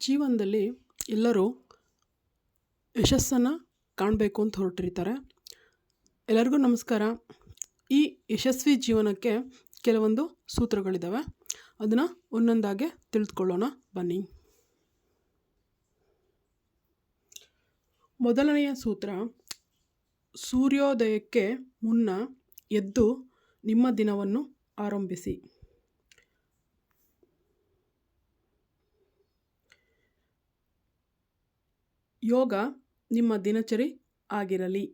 ಜೀವನದಲ್ಲಿ ಎಲ್ಲರೂ ಯಶಸ್ಸನ್ನು ಕಾಣಬೇಕು ಅಂತ ಹೊರಟಿರ್ತಾರೆ. ಎಲ್ಲರಿಗೂ ನಮಸ್ಕಾರ. ಈ ಯಶಸ್ವಿ ಜೀವನಕ್ಕೆ ಕೆಲವೊಂದು ಸೂತ್ರಗಳಿದ್ದಾವೆ ಅದನ್ನು ಒಂದೊಂದಾಗೆ ತಿಳಿದುಕೊಳ್ಳೋಣ. ಬನ್ನಿ. ಮೊದಲನೆಯ ಸೂತ್ರ, ಸೂರ್ಯೋದಯಕ್ಕೆ ಮುನ್ನ ಎದ್ದು ನಿಮ್ಮ ದಿನವನ್ನು ಆರಂಭಿಸಿ. ಯೋಗ ನಿಮ್ಮ ದಿನಚರಿ ಆಗಿರಲಿ.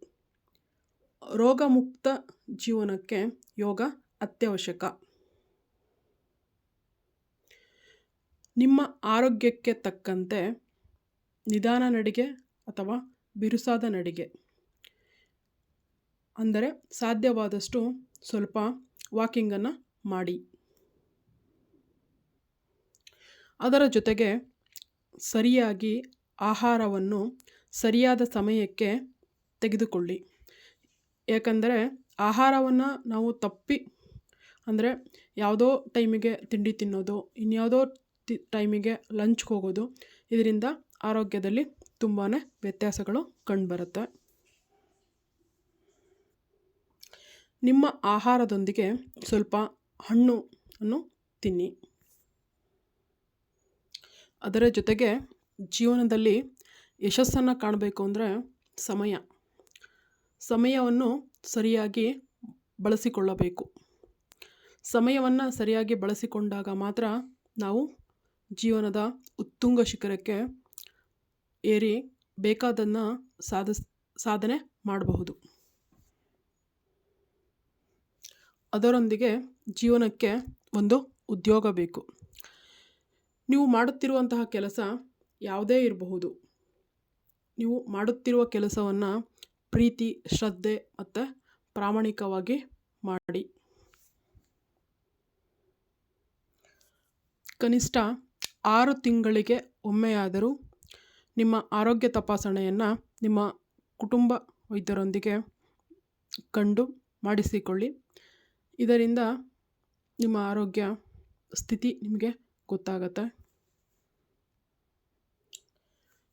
ರೋಗಮುಕ್ತ ಜೀವನಕ್ಕೆ ಯೋಗ ಅತ್ಯವಶ್ಯಕ. ನಿಮ್ಮ ಆರೋಗ್ಯಕ್ಕೆ ತಕ್ಕಂತೆ ನಿಧಾನ ನಡಿಗೆ ಅಥವಾ ಬಿರುಸಾದ ನಡಿಗೆ. ಅಂದರೆ ಸಾಧ್ಯವಾದಷ್ಟು ಸ್ವಲ್ಪ ವಾಕಿಂಗನ್ನು ಮಾಡಿ. ಅದರ ಜೊತೆಗೆ ಸರಿಯಾಗಿ ಆಹಾರವನ್ನು ಸರಿಯಾದ ಸಮಯಕ್ಕೆ ತೆಗೆದುಕೊಳ್ಳಿ. ಏಕೆಂದರೆ ಆಹಾರವನ್ನು ನಾವು ತಪ್ಪಿ, ಅಂದರೆ ಯಾವುದೋ ಟೈಮಿಗೆ ತಿಂಡಿ ತಿನ್ನೋದು, ಇನ್ಯಾವುದೋ ತಿ, ಟೈಮಿಗೆ ಲಂಚ್ಗೆ ಹೋಗೋದು, ಇದರಿಂದ ಆರೋಗ್ಯದಲ್ಲಿ ತುಂಬಾ ವ್ಯತ್ಯಾಸಗಳು ಕಂಡುಬರುತ್ತೆ. ನಿಮ್ಮ ಆಹಾರದೊಂದಿಗೆ ಸ್ವಲ್ಪ ಹಣ್ಣು ಅನ್ನು ತಿನ್ನಿ. ಅದರ ಜೊತೆಗೆ ಜೀವನದಲ್ಲಿ ಯಶಸ್ಸನ್ನು ಕಾಣಬೇಕು ಅಂದರೆ ಸಮಯ. ಸಮಯವನ್ನು ಸರಿಯಾಗಿ ಬಳಸಿಕೊಳ್ಳಬೇಕು. ಸಮಯವನ್ನು ಸರಿಯಾಗಿ ಬಳಸಿಕೊಂಡಾಗ ಮಾತ್ರ ನಾವು ಜೀವನದ ಉತ್ತುಂಗ ಶಿಖರಕ್ಕೆ ಏರಿ ಬೇಕಾದನ್ನು ಸಾಧಿಸ್ ಸಾಧನೆ ಮಾಡಬಹುದು. ಅದರೊಂದಿಗೆ ಜೀವನಕ್ಕೆ ಒಂದು ಉದ್ಯೋಗ ಬೇಕು. ನೀವು ಮಾಡುತ್ತಿರುವಂತಹ ಕೆಲಸ ಯಾವುದೇ ಇರಬಹುದು. ನೀವು ಮಾಡುತ್ತಿರುವ ಕೆಲಸವನ್ನು ಪ್ರೀತಿ, ಶ್ರದ್ಧೆ ಮತ್ತು ಪ್ರಾಮಾಣಿಕವಾಗಿ ಮಾಡಿ. ಕನಿಷ್ಠ ಆರು ತಿಂಗಳಿಗೆ ಒಮ್ಮೆಯಾದರೂ ನಿಮ್ಮ ಆರೋಗ್ಯ ತಪಾಸಣೆಯನ್ನು ನಿಮ್ಮ ಕುಟುಂಬ ವೈದ್ಯರೊಂದಿಗೆ ಕಂಡು ಮಾಡಿಸಿಕೊಳ್ಳಿ. ಇದರಿಂದ ನಿಮ್ಮ ಆರೋಗ್ಯ ಸ್ಥಿತಿ ನಿಮಗೆ ಗೊತ್ತಾಗತ್ತೆ.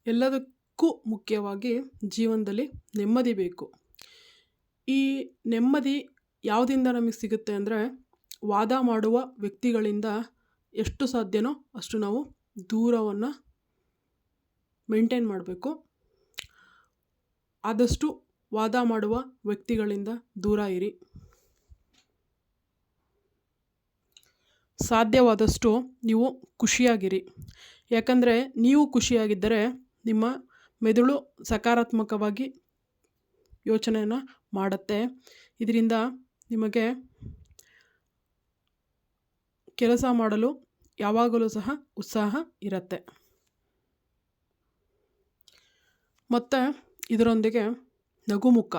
ಎಲ್ಲದಕ್ಕೂ ಮುಖ್ಯವಾಗಿ ಜೀವನದಲ್ಲಿ ನೆಮ್ಮದಿ ಬೇಕು. ಈ ನೆಮ್ಮದಿ ಯಾವುದಿಂದ ನಮಗೆ ಸಿಗುತ್ತೆ ಅಂದರೆ ವಾದ ಮಾಡುವ ವ್ಯಕ್ತಿಗಳಿಂದ ಎಷ್ಟು ಸಾಧ್ಯನೋ ಅಷ್ಟು ನಾವು ದೂರವನ್ನು ಮೇಂಟೈನ್ ಮಾಡಬೇಕು. ಆದಷ್ಟು ವಾದ ಮಾಡುವ ವ್ಯಕ್ತಿಗಳಿಂದ ದೂರ ಇರಿ. ಸಾಧ್ಯವಾದಷ್ಟು ನೀವು ಖುಷಿಯಾಗಿರಿ. ಯಾಕಂದರೆ ನೀವು ಖುಷಿಯಾಗಿದ್ದರೆ ನಿಮ್ಮ ಮೆದುಳು ಸಕಾರಾತ್ಮಕವಾಗಿ ಯೋಚನೆಯನ್ನು ಮಾಡುತ್ತೆ. ಇದರಿಂದ ನಿಮಗೆ ಕೆಲಸ ಮಾಡಲು ಯಾವಾಗಲೂ ಸಹ ಉತ್ಸಾಹ ಇರುತ್ತೆ. ಮತ್ತು ಇದರೊಂದಿಗೆ ನಗುಮುಖ.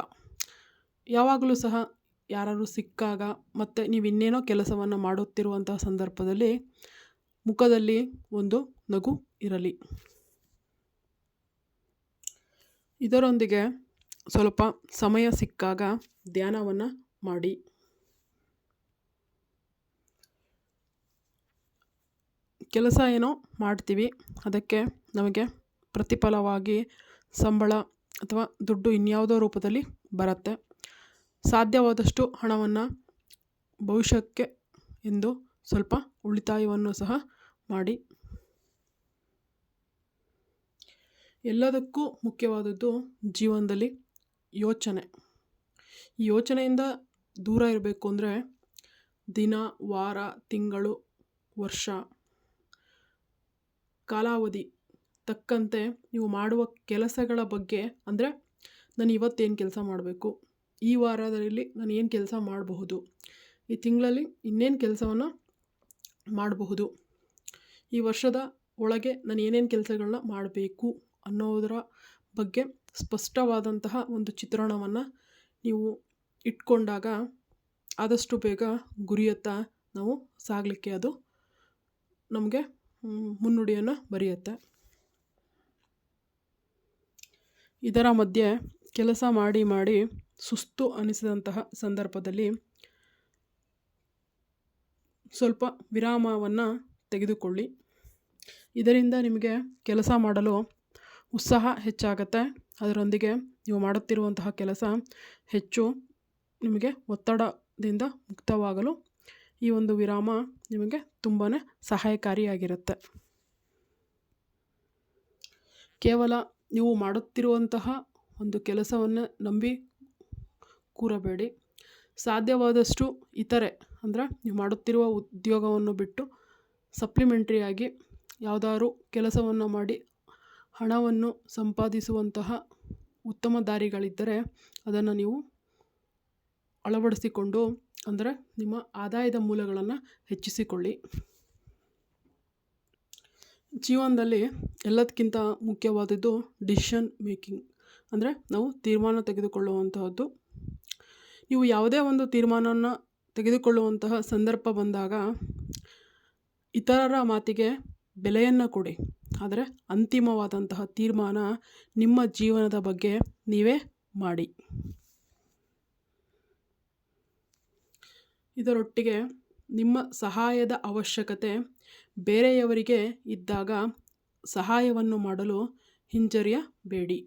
ಯಾವಾಗಲೂ ಸಹ ಯಾರಾದರೂ ಸಿಕ್ಕಾಗ ಮತ್ತು ನೀವು ಇನ್ನೇನೋ ಕೆಲಸವನ್ನು ಮಾಡುತ್ತಿರುವಂತಹ ಸಂದರ್ಭದಲ್ಲಿ ಮುಖದಲ್ಲಿ ಒಂದು ನಗು ಇರಲಿ. ಇದರೊಂದಿಗೆ ಸ್ವಲ್ಪ ಸಮಯ ಸಿಕ್ಕಾಗ ಧ್ಯಾನವನ್ನು ಮಾಡಿ. ಕೆಲಸ ಏನೋ ಮಾಡ್ತೀವಿ, ಅದಕ್ಕೆ ನಮಗೆ ಪ್ರತಿಫಲವಾಗಿ ಸಂಬಳ ಅಥವಾ ದುಡ್ಡು ಇನ್ಯಾವುದೋ ರೂಪದಲ್ಲಿ ಬರುತ್ತೆ. ಸಾಧ್ಯವಾದಷ್ಟು ಹಣವನ್ನು ಭವಿಷ್ಯಕ್ಕೆ ಎಂದು ಸ್ವಲ್ಪ ಉಳಿತಾಯವನ್ನು ಸಹ ಮಾಡಿ. ಎಲ್ಲದಕ್ಕೂ ಮುಖ್ಯವಾದದ್ದು ಜೀವನದಲ್ಲಿ ಯೋಚನೆ. ಈ ಯೋಚನೆಯಿಂದ ದೂರ ಇರಬೇಕು ಅಂದರೆ ದಿನ, ವಾರ, ತಿಂಗಳು, ವರ್ಷ. ಕಾಲಾವಧಿ ತಕ್ಕಂತೆ ನೀವು ಮಾಡುವ ಕೆಲಸಗಳ ಬಗ್ಗೆ ಅಂದರೆ ನಾನು ಇವತ್ತೇನು ಕೆಲಸ ಮಾಡಬೇಕು, ಈ ವಾರದಲ್ಲಿ ನಾನು ಏನು ಕೆಲಸ ಮಾಡಬಹುದು, ಈ ತಿಂಗಳಲ್ಲಿ ಇನ್ನೇನು ಕೆಲಸವನ್ನು ಮಾಡಬಹುದು. ಈ ವರ್ಷದ ಒಳಗೆ ನಾನು ಏನೇನು ಕೆಲಸಗಳನ್ನ ಮಾಡಬೇಕು. ಅನ್ನೋದರ ಬಗ್ಗೆ ಸ್ಪಷ್ಟವಾದಂತಹ ಒಂದು ಚಿತ್ರಣವನ್ನು ನೀವು ಇಟ್ಕೊಂಡಾಗ ಆದಷ್ಟು ಬೇಗ ಗುರಿಯತ್ತ ನಾವು ಸಾಗಲಿಕ್ಕೆ ಅದು ನಮಗೆ ಮುನ್ನುಡಿಯನ್ನು ಬರೆಯುತ್ತೆ. ಇದರ ಮಧ್ಯೆ ಕೆಲಸ ಮಾಡಿ ಮಾಡಿ ಸುಸ್ತು ಅನಿಸಿದಂತಹ ಸಂದರ್ಭದಲ್ಲಿ ಸ್ವಲ್ಪ ವಿರಾಮವನ್ನು ತೆಗೆದುಕೊಳ್ಳಿ. ಇದರಿಂದ ನಿಮಗೆ ಕೆಲಸ ಮಾಡಲು ಉತ್ಸಾಹ ಹೆಚ್ಚಾಗತ್ತೆ. ಅದರೊಂದಿಗೆ ನೀವು ಮಾಡುತ್ತಿರುವಂತಹ ಕೆಲಸ ಹೆಚ್ಚು ನಿಮಗೆ ಒತ್ತಡದಿಂದ ಮುಕ್ತವಾಗಲು ಈ ಒಂದು ವಿರಾಮ ನಿಮಗೆ ತುಂಬಾ ಸಹಾಯಕಾರಿಯಾಗಿರುತ್ತೆ. ಕೇವಲ ನೀವು ಮಾಡುತ್ತಿರುವಂತಹ ಒಂದು ಕೆಲಸವನ್ನು ನಂಬಿ ಕೂರಬೇಡಿ. ಸಾಧ್ಯವಾದಷ್ಟು ಇತರೆ, ಅಂದರೆ ನೀವು ಮಾಡುತ್ತಿರುವ ಉದ್ಯೋಗವನ್ನು ಬಿಟ್ಟು ಸಪ್ಲಿಮೆಂಟ್ರಿಯಾಗಿ ಯಾವುದಾದ್ರು ಕೆಲಸವನ್ನು ಮಾಡಿ ಹಣವನ್ನು ಸಂಪಾದಿಸುವಂತಹ ಉತ್ತಮ ದಾರಿಗಳಿದ್ದರೆ ಅದನ್ನು ನೀವು ಅಳವಡಿಸಿಕೊಂಡು ಅಂದರೆ ನಿಮ್ಮ ಆದಾಯದ ಮೂಲಗಳನ್ನು ಹೆಚ್ಚಿಸಿಕೊಳ್ಳಿ. ಜೀವನದಲ್ಲಿ ಎಲ್ಲದಕ್ಕಿಂತ ಮುಖ್ಯವಾದದ್ದು ಡಿಸಿಷನ್ ಮೇಕಿಂಗ್. ಅಂದರೆ ನಾವು ತೀರ್ಮಾನ ತೆಗೆದುಕೊಳ್ಳುವಂತಹದ್ದು. ನೀವು ಯಾವುದೇ ಒಂದು ತೀರ್ಮಾನವನ್ನು ತೆಗೆದುಕೊಳ್ಳುವಂತಹ ಸಂದರ್ಭ ಬಂದಾಗ ಇತರರ ಮಾತಿಗೆ ಬೆಲೆಯನ್ನು ಕೊಡಿ. ಆದರೆ ಅಂತಿಮವಾದಂತಹ ತೀರ್ಮಾನ ನಿಮ್ಮ ಜೀವನದ ಬಗ್ಗೆ ನೀವೇ ಮಾಡಿ. ಇದರೊಟ್ಟಿಗೆ ನಿಮ್ಮ ಸಹಾಯದ ಅವಶ್ಯಕತೆ ಬೇರೆಯವರಿಗೆ ಇದ್ದಾಗ ಸಹಾಯವನ್ನು ಮಾಡಲು ಹಿಂಜರಿಯಬೇಡಿ.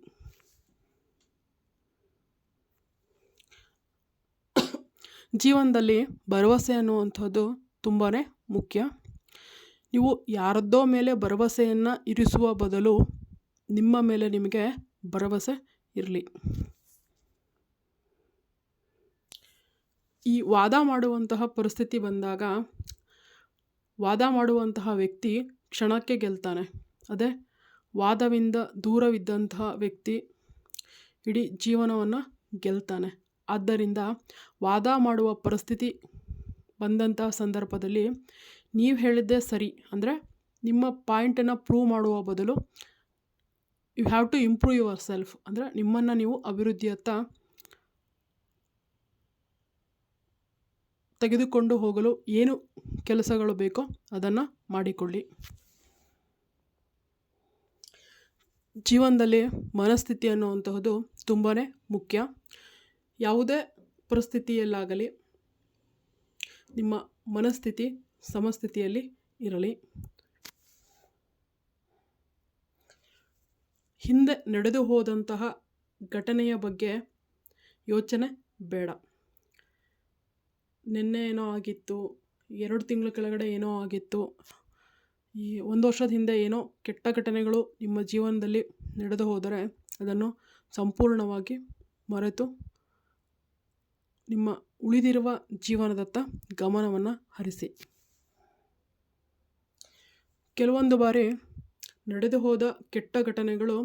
ಜೀವನದಲ್ಲಿ ಭರವಸೆ ಅನ್ನುವಂಥದ್ದು ತುಂಬಾ ಮುಖ್ಯ. ನೀವು ಯಾರದ್ದೋ ಮೇಲೆ ಭರವಸೆಯನ್ನು ಇರಿಸುವ ಬದಲು ನಿಮ್ಮ ಮೇಲೆ ನಿಮಗೆ ಭರವಸೆ ಇರಲಿ. ಈ ವಾದ ಮಾಡುವಂತಹ ಪರಿಸ್ಥಿತಿ ಬಂದಾಗ ವಾದ ಮಾಡುವಂತಹ ವ್ಯಕ್ತಿ ಕ್ಷಣಕ್ಕೆ ಗೆಲ್ತಾನೆ. ಅದೇ ವಾದವಿಂದ ದೂರವಿದ್ದಂತಹ ವ್ಯಕ್ತಿ ಇಡೀ ಜೀವನವನ್ನು ಗೆಲ್ತಾನೆ. ಆದ್ದರಿಂದ ವಾದ ಮಾಡುವ ಪರಿಸ್ಥಿತಿ ಬಂದಂತಹ ಸಂದರ್ಭದಲ್ಲಿ ನೀವು ಹೇಳಿದ್ದೇ ಸರಿ. ಅಂದರೆ ನಿಮ್ಮ ಪಾಯಿಂಟನ್ನು ಪ್ರೂವ್ ಮಾಡುವ ಬದಲು you have to improve yourself ಅಂದರೆ ನಿಮ್ಮನ್ನು ನೀವು ಅಭಿವೃದ್ಧಿಯತ್ತ ತೆಗೆದುಕೊಂಡು ಹೋಗಲು ಏನು ಕೆಲಸಗಳು ಬೇಕೋ ಅದನ್ನು ಮಾಡಿಕೊಳ್ಳಿ. ಜೀವನದಲ್ಲಿ ಮನಸ್ಥಿತಿ ಅನ್ನುವಂತಹದ್ದು ತುಂಬಾ ಮುಖ್ಯ. ಯಾವುದೇ ಪರಿಸ್ಥಿತಿಯಲ್ಲಾಗಲಿ ನಿಮ್ಮ ಮನಸ್ಥಿತಿ ಸಮಸ್ಥಿತಿಯಲ್ಲಿ ಇರಲಿ. ಹಿಂದೆ ನಡೆದು ಹೋದಂತಹ ಘಟನೆಯ ಬಗ್ಗೆ ಯೋಚನೆ ಬೇಡ. ನಿನ್ನೆ ಏನೋ ಆಗಿತ್ತು, ಎರಡು ತಿಂಗಳ ಕೆಳಗಡೆ ಏನೋ ಆಗಿತ್ತು, ಈ ಒಂದು ವರ್ಷದ ಹಿಂದೆ ಏನೋ ಕೆಟ್ಟ ಘಟನೆಗಳು ನಿಮ್ಮ ಜೀವನದಲ್ಲಿ ನಡೆದು ಹೋದರೆ ಅದನ್ನು ಸಂಪೂರ್ಣವಾಗಿ ಮರೆತು ನಿಮ್ಮ ಉಳಿದಿರುವ ಜೀವನದತ್ತ ಗಮನವನ್ನು ಹರಿಸಿ. ಕೆಲವೊಂದು ಬಾರಿ ನಡೆದು ಹೋದ ಕೆಟ್ಟ ಘಟನೆಗಳು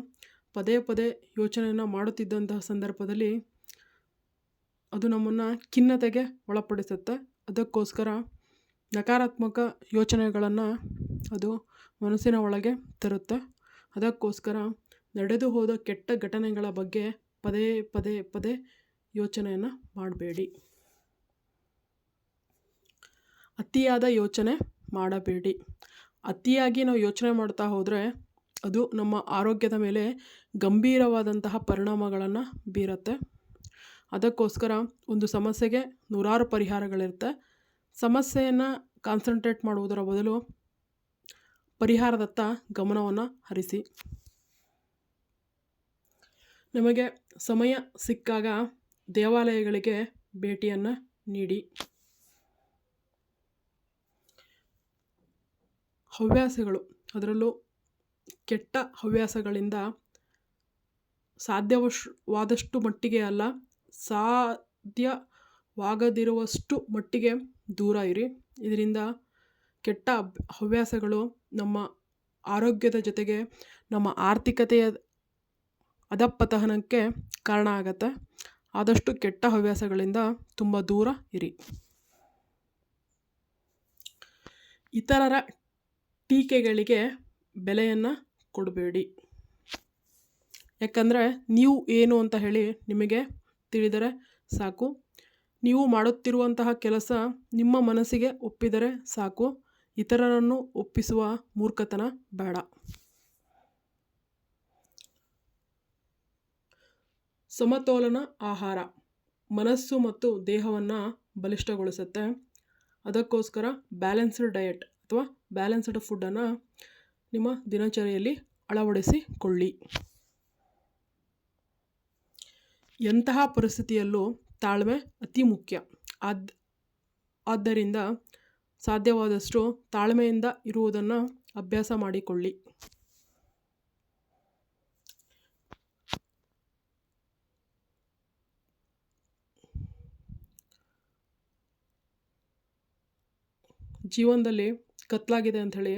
ಪದೇ ಪದೇ ಯೋಚನೆಯನ್ನು ಮಾಡುತ್ತಿದ್ದಂತಹ ಸಂದರ್ಭದಲ್ಲಿ ಅದು ನಮ್ಮನ್ನು ಖಿನ್ನತೆಗೆ ಒಳಪಡಿಸುತ್ತೆ. ಅದಕ್ಕೋಸ್ಕರ ನಕಾರಾತ್ಮಕ ಯೋಚನೆಗಳನ್ನು ಅದು ಮನಸ್ಸಿನ ಒಳಗೆ ತರುತ್ತೆ. ಅದಕ್ಕೋಸ್ಕರ ನಡೆದು ಹೋದ ಕೆಟ್ಟ ಘಟನೆಗಳ ಬಗ್ಗೆ ಪದೇ ಪದೇ ಪದೇ ಯೋಚನೆಯನ್ನು ಮಾಡಬೇಡಿ. ಅತಿಯಾದ ಯೋಚನೆ ಮಾಡಬೇಡಿ. ಅತಿಯಾಗಿ ನಾವು ಯೋಚನೆ ಮಾಡ್ತಾ ಹೋದರೆ ಅದು ನಮ್ಮ ಆರೋಗ್ಯದ ಮೇಲೆ ಗಂಭೀರವಾದಂತಹ ಪರಿಣಾಮಗಳನ್ನು ಬೀರುತ್ತೆ. ಅದಕ್ಕೋಸ್ಕರ ಒಂದು ಸಮಸ್ಯೆಗೆ ನೂರಾರು ಪರಿಹಾರಗಳಿರುತ್ತೆ. ಸಮಸ್ಯೆಯನ್ನು ಕಾನ್ಸಂಟ್ರೇಟ್ ಮಾಡುವುದರ ಬದಲು ಪರಿಹಾರದತ್ತ ಗಮನವನ್ನು ಹರಿಸಿ. ನಿಮಗೆ ಸಮಯ ಸಿಕ್ಕಾಗ ದೇವಾಲಯಗಳಿಗೆ ಭೇಟಿಯನ್ನು ನೀಡಿ. ಹವ್ಯಾಸಗಳು. ಅದರಲ್ಲೂ ಕೆಟ್ಟ ಹವ್ಯಾಸಗಳಿಂದ ಸಾಧ್ಯವಾದಷ್ಟು ಮಟ್ಟಿಗೆ ಅಲ್ಲ, ಸಾಧ್ಯವಾಗದಿರುವಷ್ಟು ಮಟ್ಟಿಗೆ ದೂರ ಇರಿ. ಇದರಿಂದ ಕೆಟ್ಟ ಹವ್ಯಾಸಗಳು ನಮ್ಮ ಆರೋಗ್ಯದ ಜೊತೆಗೆ ನಮ್ಮ ಆರ್ಥಿಕತೆಯ ಅಧಪತನಕ್ಕೆ ಕಾರಣ ಆಗತ್ತೆ. ಆದಷ್ಟು ಕೆಟ್ಟ ಹವ್ಯಾಸಗಳಿಂದ ತುಂಬ ದೂರ ಇರಿ. ಇತರರ ಟೀಕೆಗಳಿಗೆ ಬೆಲೆಯನ್ನು ಕೊಡಬೇಡಿ. ಯಾಕಂದರೆ ನೀವು ಏನು ಅಂತ ಹೇಳಿ ನಿಮಗೆ ತಿಳಿದರೆ ಸಾಕು. ನೀವು ಮಾಡುತ್ತಿರುವಂತಹ ಕೆಲಸ ನಿಮ್ಮ ಮನಸ್ಸಿಗೆ ಒಪ್ಪಿದರೆ ಸಾಕು. ಇತರರನ್ನು ಒಪ್ಪಿಸುವ ಮೂರ್ಖತನ ಬೇಡ. ಸಮತೋಲನ ಆಹಾರ. ಮನಸ್ಸು ಮತ್ತು ದೇಹವನ್ನು ಬಲಿಷ್ಠಗೊಳಿಸುತ್ತೆ. ಅದಕ್ಕೋಸ್ಕರ ಬ್ಯಾಲೆನ್ಸ್ಡ್ ಡಯಟ್ ಅಥವಾ ಬ್ಯಾಲೆನ್ಸ್ಡ್ ಫುಡ್ಡನ್ನು ನಿಮ್ಮ ದಿನಚರಿಯಲ್ಲಿ ಅಳವಡಿಸಿಕೊಳ್ಳಿ. ಎಂತಹ ಪರಿಸ್ಥಿತಿಯಲ್ಲೂ ತಾಳ್ಮೆ ಅತಿ ಮುಖ್ಯ. ಆದ್, ಆದ್ದರಿಂದ ಸಾಧ್ಯವಾದಷ್ಟು ತಾಳ್ಮೆಯಿಂದ ಇರುವುದನ್ನು ಅಭ್ಯಾಸ ಮಾಡಿಕೊಳ್ಳಿ. ಜೀವನದಲ್ಲಿ ಕತ್ಲಾಗಿದೆ ಅಂಥೇಳಿ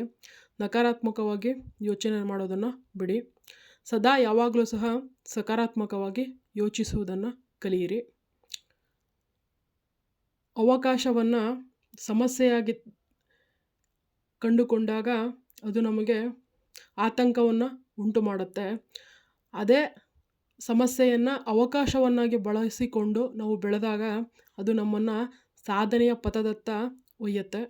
ನಕಾರಾತ್ಮಕವಾಗಿ ಯೋಚನೆ ಮಾಡೋದನ್ನು ಬಿಡಿ. ಸದಾ ಯಾವಾಗಲೂ ಸಹ ಸಕಾರಾತ್ಮಕವಾಗಿ ಯೋಚಿಸುವುದನ್ನು ಕಲಿಯಿರಿ. ಅವಕಾಶವನ್ನು ಸಮಸ್ಯೆಯಾಗಿ ಕಂಡುಕೊಂಡಾಗ ಅದು ನಮಗೆ ಆತಂಕವನ್ನು ಉಂಟು ಮಾಡುತ್ತೆ ಅದೇ ಸಮಸ್ಯೆಯನ್ನು ಅವಕಾಶವನ್ನಾಗಿ ಬಳಸಿಕೊಂಡು ನಾವು ಬೆಳೆದಾಗ ಅದು ನಮ್ಮನ್ನು ಸಾಧನೆಯ ಪಥದತ್ತ ಒಯ್ಯುತ್ತೆ.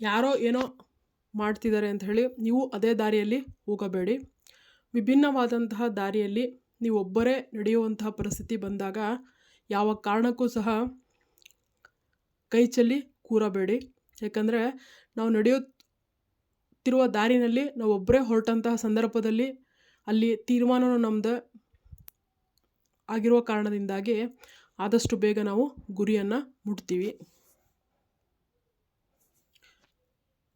ಯಾರೋ ಏನೋ ಮಾಡ್ತಿದ್ದಾರೆ ಅಂತ ಹೇಳಿ ನೀವು ಅದೇ ದಾರಿಯಲ್ಲಿ ಹೋಗಬೇಡಿ. ವಿಭಿನ್ನವಾದಂತಹ ದಾರಿಯಲ್ಲಿ ನೀವು ಒಬ್ಬರೇ ನಡೆಯುವಂತಹ ಪರಿಸ್ಥಿತಿ ಬಂದಾಗ ಯಾವ ಕಾರಣಕ್ಕೂ ಸಹ ಕೈ ಚೆಲ್ಲಿ ಕೂರಬೇಡಿ. ಯಾಕಂದರೆ ನಾವು ನಡೆಯುತ್ತಿರುವ ದಾರಿನಲ್ಲಿ ನಾವು ಒಬ್ಬರೇ ಹೊರಟಂತಹ ಸಂದರ್ಭದಲ್ಲಿ ಅಲ್ಲಿ ತೀರ್ಮಾನವೂ ನಮ್ಮದು ಆಗಿರುವ ಕಾರಣದಿಂದಾಗಿ ಆದಷ್ಟು ಬೇಗ ನಾವು ಗುರಿಯನ್ನು ಮುಟ್ತೀವಿ.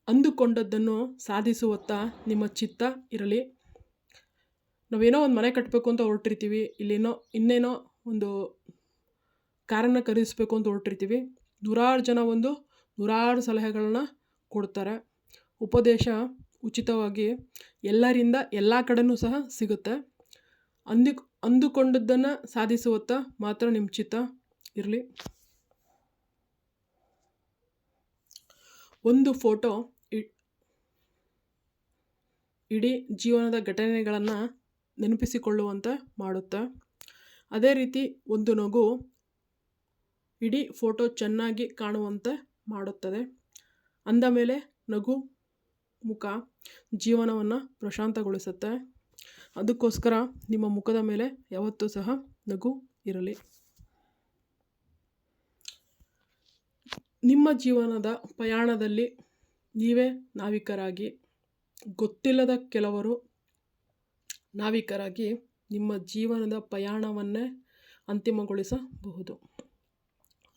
ಅಂದುಕೊಂಡದ್ದನ್ನು ಸಾಧಿಸುವತ್ತ ನಿಮ್ಮ ಚಿತ್ತ ಇರಲಿ. ನಾವೇನೋ ಒಂದು ಮನೆ ಕಟ್ಟಬೇಕು ಅಂತ ಹೊರಟಿರ್ತೀವಿ, ಇಲ್ಲೇನೋ, ಇನ್ನೇನೋ ಒಂದು ಕಾರನ್ನು ಖರೀದಿಸಬೇಕು ಅಂತ ಹೊರಟಿರ್ತೀವಿ. ನೂರಾರು ಜನ ಒಂದು ನೂರಾರು ಸಲಹೆಗಳನ್ನ ಕೊಡ್ತಾರೆ. ಉಪದೇಶ ಉಚಿತವಾಗಿ ಎಲ್ಲರಿಂದ ಎಲ್ಲ ಕಡೆನೂ ಸಹ ಸಿಗುತ್ತೆ. ಅಂದು, ಅಂದುಕೊಂಡದ್ದನ್ನು ಸಾಧಿಸುವತ್ತ ಮಾತ್ರ ನಿಮ್ಮ ಚಿತ್ತ ಇರಲಿ. ಒಂದು ಫೋಟೋ ಇಡೀ ಜೀವನದ ಘಟನೆಗಳನ್ನು ನೆನಪಿಸಿಕೊಳ್ಳುವಂತೆ ಮಾಡುತ್ತೆ? ಅದೇ ರೀತಿ ಒಂದು ನಗು ಇಡೀ ಫೋಟೋ ಚೆನ್ನಾಗಿ ಕಾಣುವಂತೆ ಮಾಡುತ್ತದೆ. ಅಂದ ಮೇಲೆ ನಗು ಮುಖ ಜೀವನವನ್ನು ಪ್ರಶಾಂತಗೊಳಿಸುತ್ತೆ. ಅದಕ್ಕೋಸ್ಕರ ನಿಮ್ಮ ಮುಖದ ಮೇಲೆ ಯಾವತ್ತೂ ಸಹ ನಗು ಇರಲಿ. ನಿಮ್ಮ ಜೀವನದ ಪ್ರಯಾಣದಲ್ಲಿ ನೀವೇ ನಾವಿಕರಾಗಿ ಗೊತ್ತಿಲ್ಲದ ಕೆಲವರು ನಾವಿಕರಾಗಿ ನಿಮ್ಮ ಜೀವನದ ಪ್ರಯಾಣವನ್ನೇ ಅಂತಿಮಗೊಳಿಸಬಹುದು.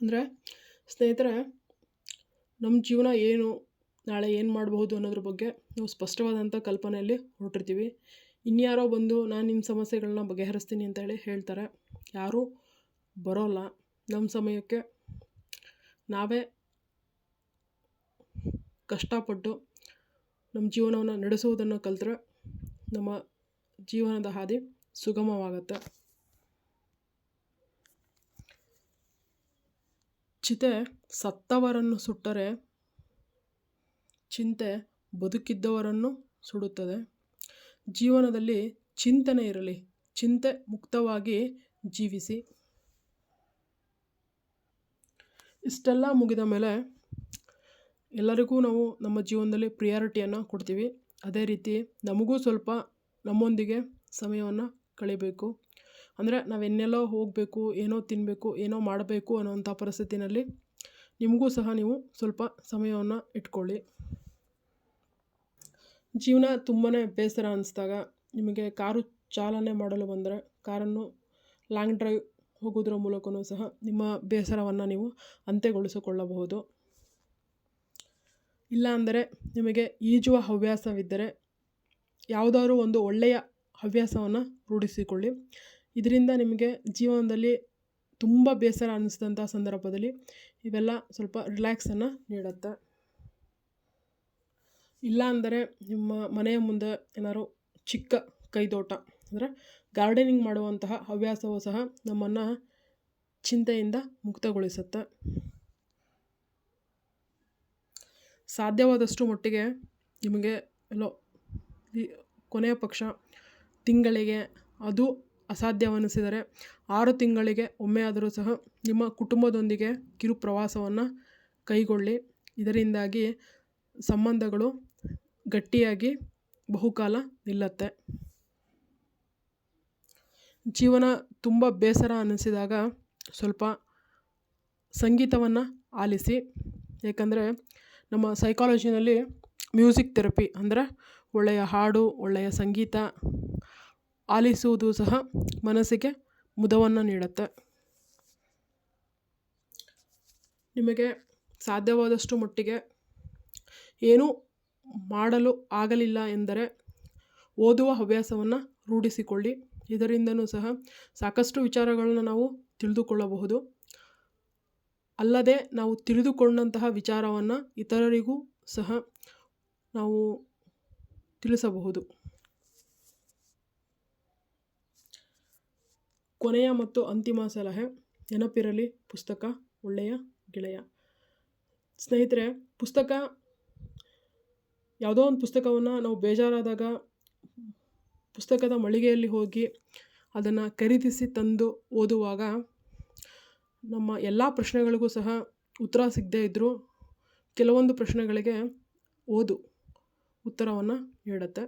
ಅಂದರೆ, ಸ್ನೇಹಿತರೆ ನಮ್ಮ ಜೀವನ ಏನು, ನಾಳೆ ಏನು ಮಾಡಬಹುದು ಅನ್ನೋದ್ರ ಬಗ್ಗೆ ನಾವು ಸ್ಪಷ್ಟವಾದಂಥ ಕಲ್ಪನೆಯಲ್ಲಿ ಹೊರಟಿರ್ತೀವಿ. ಇನ್ಯಾರೋ ಬಂದು ನಾನು ನಿಮ್ಮ ಸಮಸ್ಯೆಗಳನ್ನ ಬಗೆಹರಿಸ್ತೀನಿ ಅಂತ ಹೇಳಿ ಹೇಳ್ತಾರೆ. ಯಾರೂ ಬರೋಲ್ಲ. ನಮ್ಮ ಸಮಯಕ್ಕೆ ನಾವೇ ಕಷ್ಟಪಟ್ಟು ನಮ್ಮ ಜೀವನವನ್ನು ನಡೆಸುವುದನ್ನು ಕಲಿತ್ರೆ ನಮ್ಮ ಜೀವನದ ಹಾದಿ ಸುಗಮವಾಗುತ್ತೆ. ಚಿತೆ ಸತ್ತವರನ್ನು ಸುಟ್ಟರೆ ಚಿಂತೆ ಬದುಕಿದ್ದವರನ್ನು ಸುಡುತ್ತದೆ. ಜೀವನದಲ್ಲಿ ಚಿಂತನೆ ಇರಲಿ, ಚಿಂತೆ ಮುಕ್ತವಾಗಿ ಜೀವಿಸಿ. ಇಷ್ಟೆಲ್ಲ ಮುಗಿದ ಮೇಲೆ ಎಲ್ಲರಿಗೂ ನಾವು ನಮ್ಮ ಜೀವನದಲ್ಲಿ ಪ್ರಿಯಾರಿಟಿಯನ್ನು ಕೊಡ್ತೀವಿ. ಅದೇ ರೀತಿ ನಮಗೂ ಸ್ವಲ್ಪ ನಮ್ಮೊಂದಿಗೆ ಸಮಯವನ್ನು ಕಳಿಬೇಕು. ಅಂದರೆ ನಾವು ಇನ್ನೆಲ್ಲೋ ಹೋಗಬೇಕು, ಏನೋ ತಿನ್ನಬೇಕು ಏನೋ ಮಾಡಬೇಕು ಅನ್ನೋವಂಥ ಪರಿಸ್ಥಿತಿನಲ್ಲಿ ನಿಮಗೂ ಸಹ ನೀವು ಸ್ವಲ್ಪ ಸಮಯವನ್ನು ಇಟ್ಕೊಳ್ಳಿ. ಜೀವನ ತುಂಬಾ ಬೇಸರ ಅನಿಸಿದಾಗ ನಿಮಗೆ ಕಾರು ಚಾಲನೆ ಮಾಡಲು ಬಂದರೆ ಕಾರನ್ನು ಲಾಂಗ್ ಡ್ರೈವ್ ಹೋಗೋದ್ರ ಮೂಲಕವೂ ಸಹ ನಿಮ್ಮ ಬೇಸರವನ್ನು ನೀವು ಅಂತ್ಯಗೊಳಿಸಿಕೊಳ್ಳಬಹುದು. ಇಲ್ಲ ಅಂದರೆ ನಿಮಗೆ ಈಜುವ ಹವ್ಯಾಸವಿದ್ದರೆ ಯಾವುದಾದ್ರು ಒಂದು ಒಳ್ಳೆಯ ಹವ್ಯಾಸವನ್ನು ರೂಢಿಸಿಕೊಳ್ಳಿ. ಇದರಿಂದ ನಿಮಗೆ ಜೀವನದಲ್ಲಿ ತುಂಬ ಬೇಸರ ಅನ್ನಿಸಿದಂಥ ಸಂದರ್ಭದಲ್ಲಿ ಇವೆಲ್ಲ ಸ್ವಲ್ಪ ರಿಲ್ಯಾಕ್ಸನ್ನು ನೀಡುತ್ತೆ. ಇಲ್ಲ ಅಂದರೆ ನಿಮ್ಮ ಮನೆಯ ಮುಂದೆ ಏನಾದ್ರು ಚಿಕ್ಕ ಕೈದೋಟ ಅಂದರೆ ಗಾರ್ಡನಿಂಗ್ ಮಾಡುವಂತಹ ಹವ್ಯಾಸವೂ ಸಹ ನಮ್ಮನ್ನು ಚಿಂತೆಯಿಂದ ಮುಕ್ತಗೊಳಿಸುತ್ತೆ. ಸಾಧ್ಯವಾದಷ್ಟು ಮಟ್ಟಿಗೆ ನಿಮಗೆ ಎಲ್ಲೋ ಕೊನೆಯ ಪಕ್ಷ ತಿಂಗಳಿಗೆ ಅದು ಅಸಾಧ್ಯವೆನಿಸಿದರೆ ಆರು ತಿಂಗಳಿಗೆ ಒಮ್ಮೆಯಾದರೂ ಸಹ ನಿಮ್ಮ ಕುಟುಂಬದೊಂದಿಗೆ ಕಿರು ಪ್ರವಾಸವನ್ನು ಕೈಗೊಳ್ಳಿ. ಇದರಿಂದಾಗಿ ಸಂಬಂಧಗಳು ಗಟ್ಟಿಯಾಗಿ ಬಹುಕಾಲ ನಿಲ್ಲತ್ತೆ. ಜೀವನ ತುಂಬ ಬೇಸರ ಅನ್ನಿಸಿದಾಗ ಸ್ವಲ್ಪ ಸಂಗೀತವನ್ನು ಆಲಿಸಿ, ಏಕೆಂದರೆ ನಮ್ಮ ಸೈಕಾಲಜಿನಲ್ಲಿ ಮ್ಯೂಸಿಕ್ ಥೆರಪಿ ಅಂದರೆ ಒಳ್ಳೆಯ ಹಾಡು, ಒಳ್ಳೆಯ ಸಂಗೀತ ಆಲಿಸುವುದು ಸಹ ಮನಸ್ಸಿಗೆ ಮುದವನ್ನು ನೀಡುತ್ತೆ. ನಿಮಗೆ ಸಾಧ್ಯವಾದಷ್ಟು ಮಟ್ಟಿಗೆ ಏನೂ ಮಾಡಲು ಆಗಲಿಲ್ಲ ಎಂದರೆ ಓದುವ ಹವ್ಯಾಸವನ್ನು ರೂಢಿಸಿಕೊಳ್ಳಿ. ಇದರಿಂದನೂ ಸಹ ಸಾಕಷ್ಟು ವಿಚಾರಗಳನ್ನು ನಾವು ತಿಳಿದುಕೊಳ್ಳಬಹುದು. ಅಲ್ಲದೆ ನಾವು ತಿಳಿದುಕೊಂಡಂತಹ ವಿಚಾರವನ್ನು ಇತರರಿಗೂ ಸಹ ನಾವು ತಿಳಿಸಬಹುದು. ಕೊನೆಯ ಮತ್ತು ಅಂತಿಮ ಸಲಹೆ, ನೆನಪಿರಲಿ ಪುಸ್ತಕ ಒಳ್ಳೆಯ ಗೆಳೆಯ. ಸ್ನೇಹಿತರೆ, ಪುಸ್ತಕ, ಯಾವುದೋ ಒಂದು ಪುಸ್ತಕವನ್ನು ನಾವು ಬೇಜಾರಾದಾಗ ಪುಸ್ತಕದ ಮಳಿಗೆಯಲ್ಲಿ ಹೋಗಿ ಅದನ್ನು ಖರೀದಿಸಿ ತಂದು ಓದುವಾಗ ನಮ್ಮ ಎಲ್ಲ ಪ್ರಶ್ನೆಗಳಿಗೂ ಸಹ ಉತ್ತರ ಸಿಗದೇ ಇದ್ದರೂ ಕೆಲವೊಂದು ಪ್ರಶ್ನೆಗಳಿಗೆ ಓದು ಉತ್ತರವನ್ನು ನೀಡುತ್ತೆ.